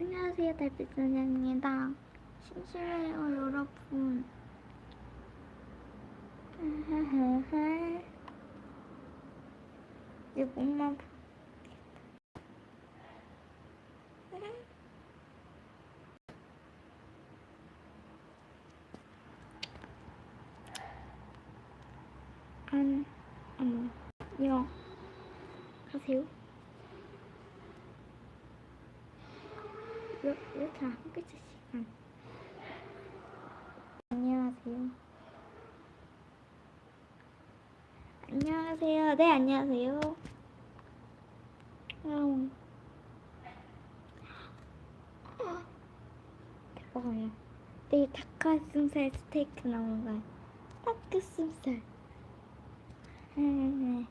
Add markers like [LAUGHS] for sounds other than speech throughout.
안녕하세요, 달빛선생입니다. 심심해요, 여러분. [LAUGHS] 이제 몸만 보- 안, 안, 요, 하세요. 요, 이렇게 한 글자씩 한. 안녕하세요. 안녕하세요. 네, 안녕하세요. 음. 대박이야. 내일 닭가슴살 스테이크 나오는 거야. 닭가슴살. 네.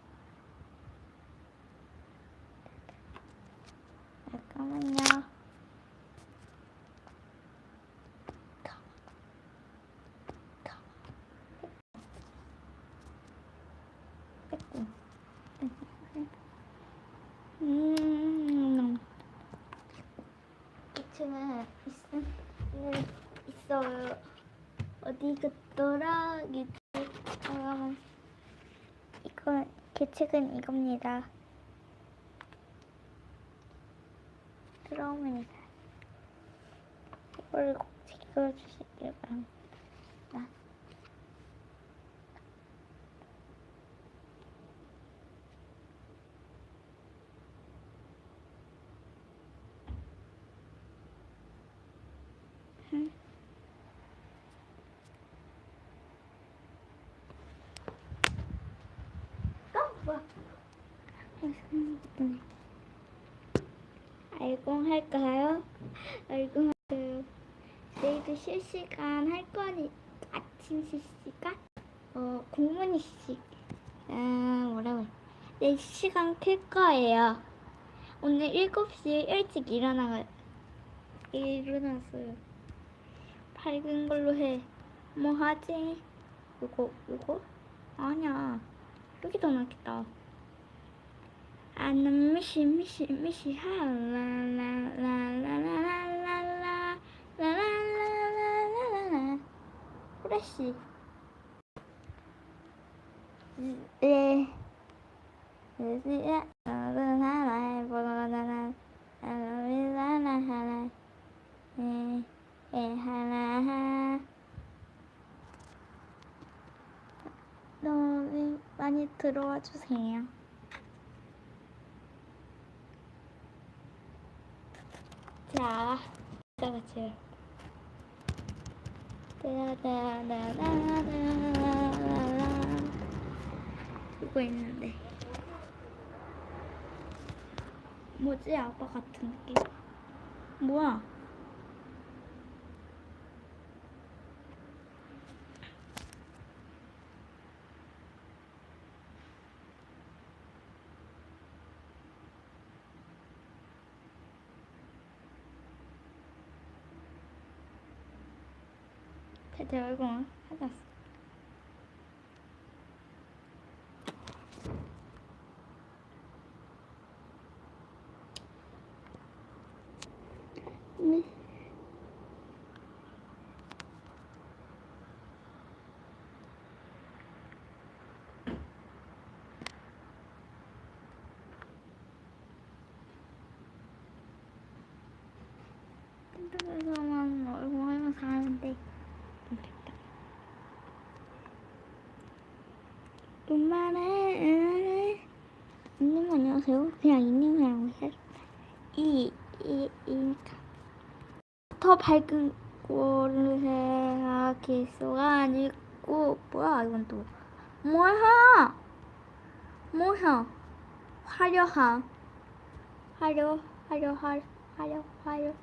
잠깐만요. 뺐고. 음. 2층에 있, 있어요. 어디 갔더라? 이잠깐만. 이거 계책은 이겁니다. 들어오면 이걸 꼭 지켜주시길 바랍니다. 알공 할까요? 알공 할까요? 내일도 실시간 할 거니 아침 실시간? 어 공문이 시음 뭐라고 해? 내일 시간 클 거예요. 오늘 7시에 일찍 일어나 일어났어요. 밝은 걸로 해. 뭐 하지? 요거 요거? 아니야. 여기 더 낫겠다. 아는 미시 미시 미시 하라라라라라라라라라라라라라라 후레쉬 예 너무 많이 들어와 주세요. 자, 다 같이. 따다다다다다다다. 이거 있는데. 뭐지? 아빠 같은 느낌. 뭐야? 他才会讲，他讲。你。 이, 이, 이. 더 밝은 거를 해야 개수가 아니고 뭐야 이건 또 뭐야 뭐야 화려한 화려 화려 화려 화려 화려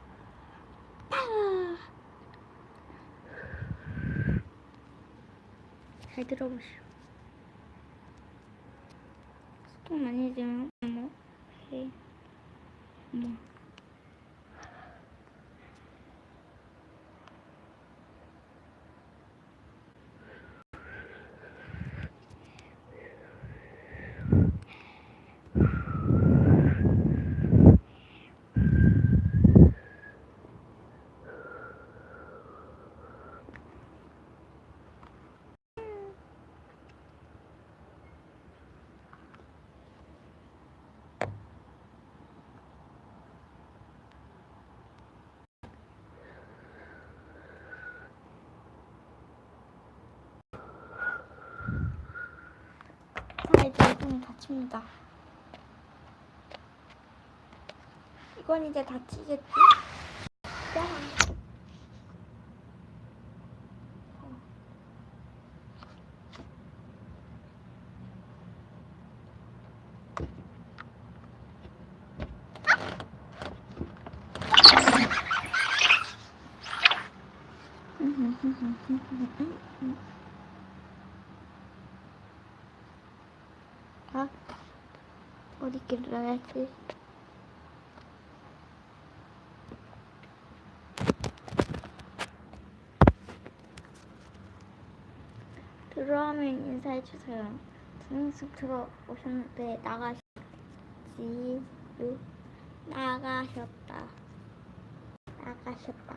파! 잘 들어보시오. 스톤 아니지만 뭐 해. 뭐. 이건 다칩니다. 이건 이제 다치겠지? 짠. 아, 어디 길러야지? 들어오면 인사해주세요. 등수 들어오셨는데 나가시지요? 나가셨다. 나가셨다.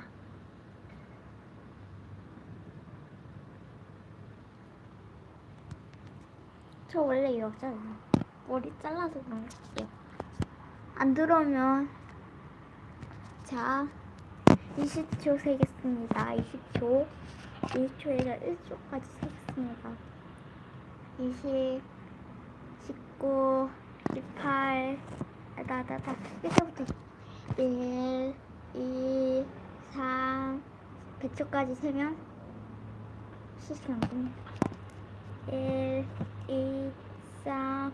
저 원래 이러잖아요. 머리 잘라서 그런 거예요. 안 들어오면 자 20초 세겠습니다. 20초 20초에서 1초까지 세겠습니다. 20 19 18 나나나 1초부터 1 2 3 100초까지 세면 시간 끝납니다. 1, 2, 3,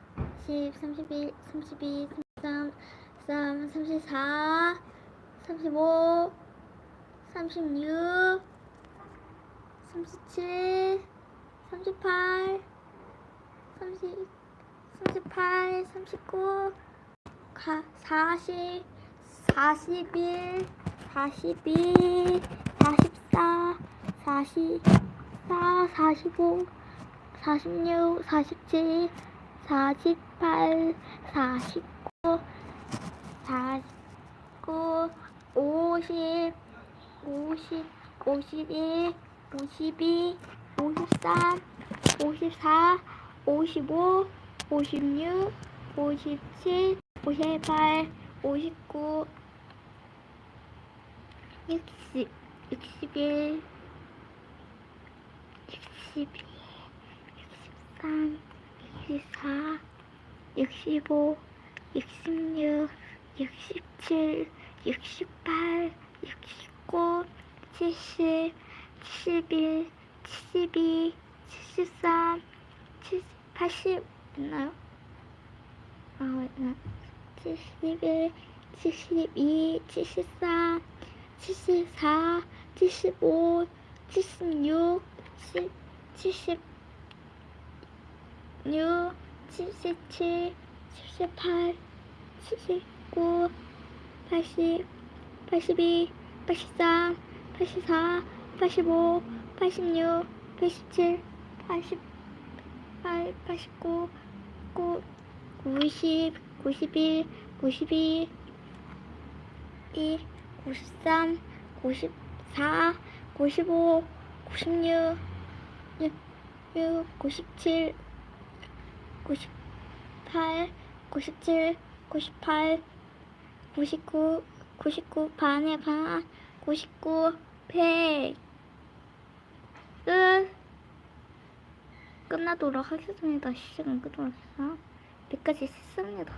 10, 31, 32, 33, 33, 34, 35, 36, 37, 38, 30, 38, 39, 가, 40, 41, 42, 44, 44, 45, 46, 47, 48, 49, 49, 50, 50, 51, 52, 53, 54, 55, 56, 57, 58, 59, 60, 61, 62, 63, 64, 65, 66, 67, 68, 69, 70, 71, 72, 73, 70, 80 있나요? 아, 있나? 71, 72, 73, 74, 75, 76, 70, 6, 77, 78, 79, 80, 82, 83, 84, 85, 86, 87, 80, 89, 9, 90, 91, 92, 2, 93, 94, 95, 96, 6, 97, 98, 97, 98, 99, 99 반에 반, 99, 100. 끝. 끝나도록 하겠습니다. 시간 끄도록 해서 100까지 했습니다.